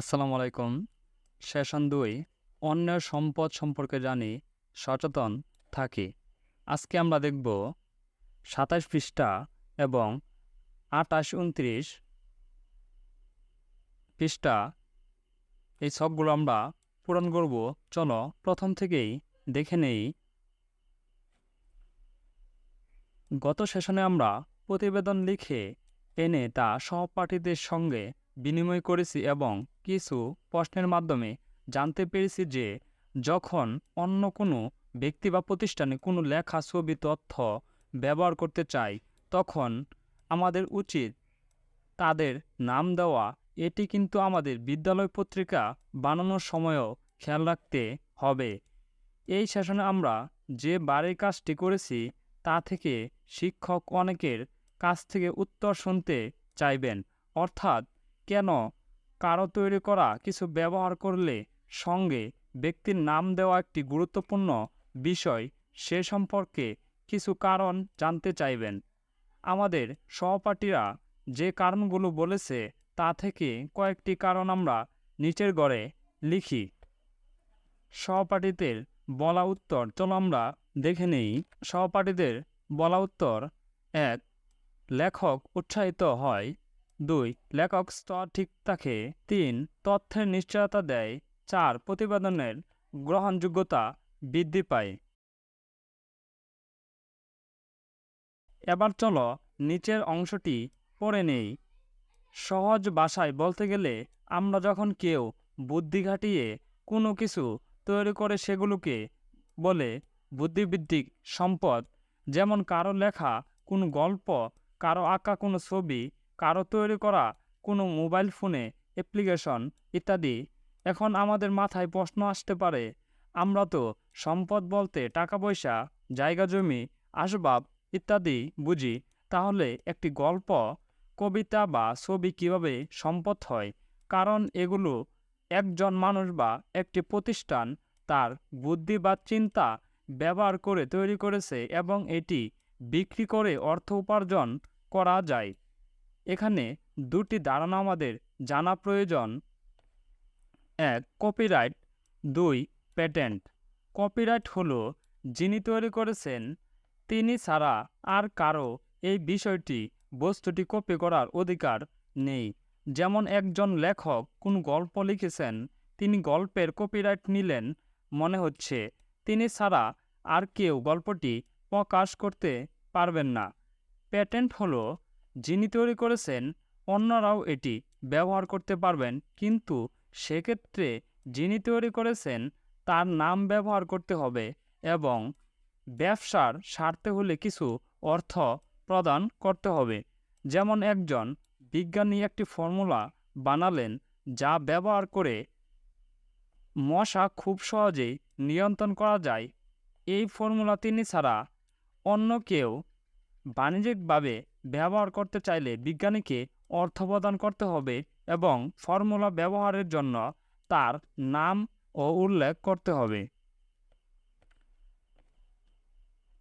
আসসালামু আলাইকুম। সেশন দুই, অন্যের সম্পদ সম্পর্কে জানি, সচেতন থাকি। আজকে আমরা দেখব সাতাশ পৃষ্ঠা এবং আটাশ উনত্রিশ পৃষ্ঠা। এই সবগুলো আমরা পূরণ করব। চলো প্রথম থেকেই দেখে নেই। গত সেশনে আমরা প্রতিবেদন লিখে এনে তা সহপাঠীদের সঙ্গে বিনিময় করেছি এবং কিছু প্রশ্নের মাধ্যমে জানতে পেরেছি যে যখন অন্য কোনো ব্যক্তি বা প্রতিষ্ঠানে কোনো লেখা, ছবি, তথ্য ব্যবহার করতে চাই, তখন আমাদের উচিত তাদের নাম দেওয়া। এটি কিন্তু আমাদের বিদ্যালয় পত্রিকা বানানোর সময়ও খেয়াল রাখতে হবে। এই সেশনে আমরা যে বাড়ির কাজটি করেছি, তা থেকে শিক্ষক অনেকের কাছ থেকে উত্তর শুনতে চাইবেন। অর্থাৎ কেন? কারও তৈরি করা কিছু ব্যবহার করলে সঙ্গে ব্যক্তির নাম দেওয়া একটি গুরুত্বপূর্ণ বিষয় সে সম্পর্কে কিছু কারণ জানতে চাইবেন। আমাদের সহপাঠীরা যে কারণগুলো বলেছে তা থেকে কয়েকটি কারণ আমরা নিচের গড়ে লিখি। সহপাঠীদের বলা উত্তর, চলো আমরা দেখে নেই। সহপাঠীদের বলা উত্তর, এক, লেখক উৎসাহিত হয় দুই, লেখক স্তর ঠিক থাকে তিন, তথ্যের নিশ্চয়তা দেয়, চার, প্রতিবেদনের গ্রহণযোগ্যতা বৃদ্ধি পায়। এবার চলো নিচের অংশটি পড়ে নেই। সহজ ভাষায় বলতে গেলে আমরা যখন কেউ বুদ্ধি খাটিয়ে কোনো কিছু তৈরি করে সেগুলোকে বলে বুদ্ধিবৃত্তিক সম্পদ, যেমন কারও লেখা কোনো গল্প, কারও আঁকা কোনো ছবি কারও তৈরি করা কোনো মোবাইল ফোনে অ্যাপ্লিকেশন ইত্যাদি এখন আমাদের মাথায় প্রশ্ন আসতে পারে। আমরা তো সম্পদ বলতে টাকা পয়সা জায়গা জমি, আসবাব ইত্যাদি বুঝি। তাহলে একটি গল্প, কবিতা বা ছবি কীভাবে সম্পদ হয়? কারণ এগুলো একজন মানুষ বা একটি প্রতিষ্ঠান তার বুদ্ধি বা চিন্তা ব্যবহার করে তৈরি করেছে এবং এটি বিক্রি করে অর্থ উপার্জন করা যায়। এখানে দুটি ধারণা আমাদের জানা প্রয়োজন। এক কপিরাইট দুই প্যাটেন্ট কপিরাইট হলো যিনি তৈরি করেছেন, তিনি ছাড়া আর কারও এই বিষয়টি, বস্তুটি কপি করার অধিকার নেই। যেমন একজন লেখক কোন গল্প লিখেছেন, তিনি গল্পের কপিরাইট নিলেন, মনে হচ্ছে তিনি ছাড়া আর কেউ গল্পটি প্রকাশ করতে পারবেন না। প্যাটেন্ট হলো যিনি তৈরি করেছেন, অন্যরাও এটি ব্যবহার করতে পারবেন। কিন্তু সেক্ষেত্রে যিনি তৈরি করেছেন, তার নাম ব্যবহার করতে হবে এবং ব্যবসার স্বার্থে হলে কিছু অর্থ প্রদান করতে হবে। যেমন একজন বিজ্ঞানী একটি ফর্মুলা বানালেন যা ব্যবহার করে মশা খুব সহজেই নিয়ন্ত্রণ করা যায়। এই ফর্মুলা তিনি ছাড়া অন্য কেউ বাণিজ্যিকভাবে ব্যবহার করতে চাইলে বিজ্ঞানীকে অর্থ প্রদান করতে হবে এবং ফর্মুলা ব্যবহারের জন্য তার নাম ও উল্লেখ করতে হবে।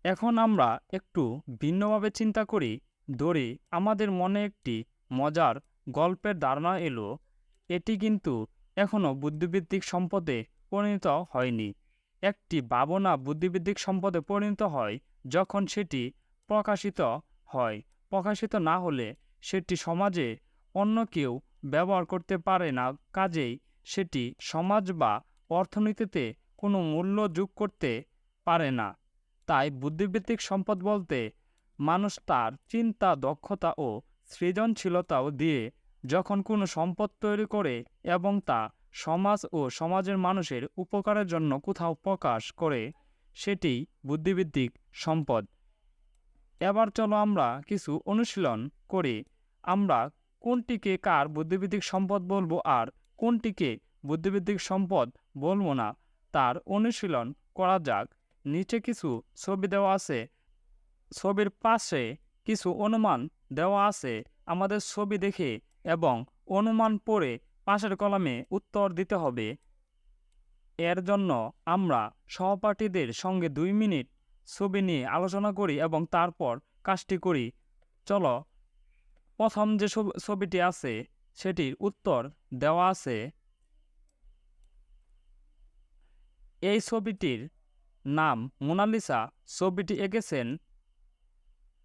এখন আমরা একটু ভিন্নভাবে চিন্তা করি। ধরে, আমাদের মনে একটি মজার গল্পের ধারণা এলো। এটি কিন্তু এখনও বুদ্ধিবৃত্তিক সম্পদে পরিণত হয়নি। একটি ভাবনা বুদ্ধিবৃত্তিক সম্পদে পরিণত হয় যখন সেটি প্রকাশিত হয়। প্রকাশিত না হলে সেটি সমাজে অন্য কেউ ব্যবহার করতে পারে না। কাজেই সেটি সমাজ বা অর্থনীতিতে কোনো মূল্য যোগ করতে পারে না। তাই বুদ্ধিবৃত্তিক সম্পদ বলতে মানুষ তার চিন্তা, দক্ষতা ও সৃজনশীলতাও দিয়ে যখন কোনো সম্পদ তৈরি করে এবং তা সমাজ ও সমাজের মানুষের উপকারের জন্য কোথাও প্রকাশ করে সেটি বুদ্ধিবৃত্তিক সম্পদ। এবার চলো আমরা কিছু অনুশীলন করি। আমরা কোনটিকে কার বুদ্ধিবৃত্তিক সম্পদ বলব আর কোনটিকে বুদ্ধিবৃত্তিক সম্পদ বলব না, তার অনুশীলন করা যাক। নিচে কিছু ছবি দেওয়া আছে, ছবির পাশে কিছু অনুমান দেওয়া আছে আমাদের ছবি দেখে এবং অনুমান পড়ে পাশের কলমে উত্তর দিতে হবে। এর জন্য আমরা সহপাঠীদের সঙ্গে দুই মিনিট ছবি নিয়ে আলোচনা করি এবং তারপর কাজটি করি। চলো, প্রথম যে ছবিটি আছে, সেটির উত্তর দেওয়া আছে। এই ছবিটির নাম মোনালিসা। ছবিটি এঁকেছেন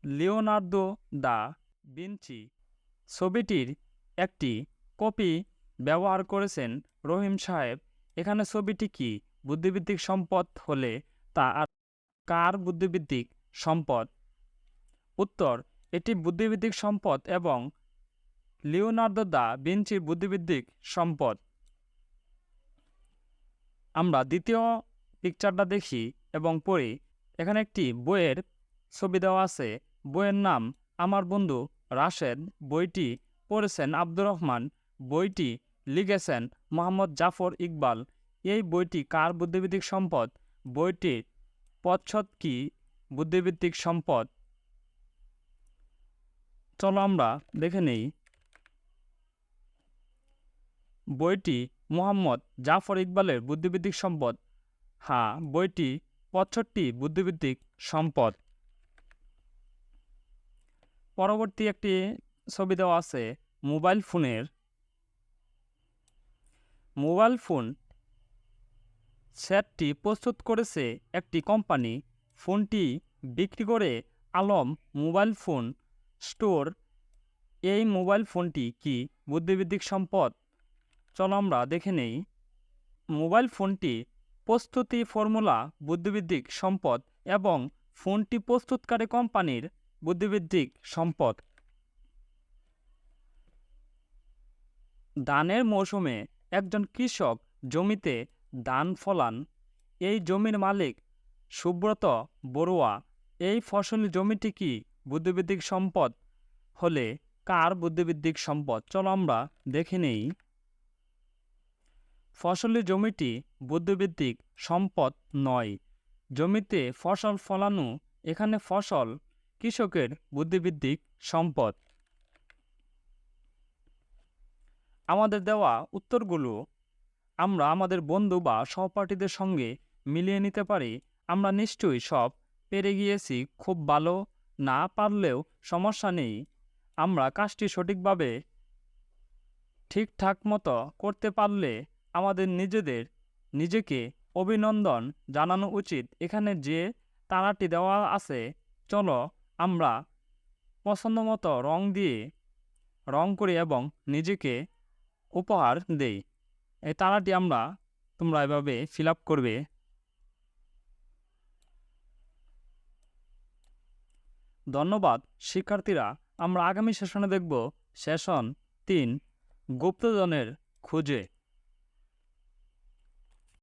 লিওনার্দো দা বিনচি ছবিটির একটি কপি ব্যবহার করেছেন রহিম সাহেব। এখানে ছবিটি কি? বুদ্ধিবৃত্তিক সম্পদ হলে তা আর কার বুদ্ধিবৃত্তিক সম্পদ? উত্তর, এটি বুদ্ধিবৃত্তিক সম্পদ এবং লিওনার্দো দা ভিঞ্চির বুদ্ধিবৃত্তিক সম্পদ। আমরা দ্বিতীয় পিকচারটা দেখি এবং পড়ি। এখানে একটি বইয়ের ছবি দেওয়া আছে। বইয়ের নাম আমার বন্ধু রাশেদ। বইটি পড়েছেন আব্দুর রহমান। বইটি লিখেছেন মোহাম্মদ জাফর ইকবাল। এই বইটি কার বুদ্ধিবৃত্তিক সম্পদ? বইটির পচ্ছদ কি? বুদ্ধিবৃত্তিক সম্পদ? চলো আমরা দেখে নেই। বইটি মোহাম্মদ জাফর ইকবালের বুদ্ধিবৃত্তিক সম্পদ। হ্যাঁ বইটি পঁয়ষট্টি বুদ্ধিবৃত্তিক সম্পদ। পরবর্তী একটি ছবি দেওয়া আছে মোবাইল ফোনের। মোবাইল ফোন সেটটি প্রস্তুত করেছে একটি কোম্পানি। ফোনটি বিক্রি করে আলম মোবাইল ফোন স্টোর। এই মোবাইল ফোনটি কি বুদ্ধিবৃত্তিক সম্পদ? চলো আমরা দেখে নেই। মোবাইল ফোনটি প্রস্তুতি ফর্মুলা বুদ্ধিবৃত্তিক সম্পদ এবং ফোনটি প্রস্তুতকারী কোম্পানির বুদ্ধিবৃত্তিক সম্পদ। ধানের মৌসুমে একজন কৃষক জমিতে ধান ফলান, এই জমির মালিক সুব্রত বড়ুয়া, এই ফসলি জমিটি কি বুদ্ধিবৃত্তিক সম্পদ? হলে কার বুদ্ধিবৃত্তিক সম্পদ? চলো আমরা দেখে নেই। ফসলি জমিটি বুদ্ধিবৃত্তিক সম্পদ নয়। জমিতে ফসল ফলানো, এখানে ফসল কৃষকের বুদ্ধিবৃত্তিক সম্পদ। আমাদের দেওয়া উত্তরগুলো আমরা আমাদের বন্ধু বা সহপাঠীদের সঙ্গে মিলিয়ে নিতে পারি, আমরা নিশ্চয়ই সব পেরে গিয়েছি, খুব ভালো। না পারলেও সমস্যা নেই। আমরা কাজটি সঠিকভাবে ঠিকঠাক মতো করতে পারলে আমাদের নিজেদের, নিজেকে অভিনন্দন জানানো উচিত। এখানে যে তারাটি দেওয়া আছে, চলো আমরা পছন্দ মতো রং দিয়ে, রং করি এবং নিজেকে উপহার দেই। এই তারাটি আমরা তোমরা এভাবে ফিল করবে। ধন্যবাদ, শিক্ষার্থীরা, আমরা আগামী সেশনে দেখব। সেশন তিন গুপ্তজনের খুঁজে।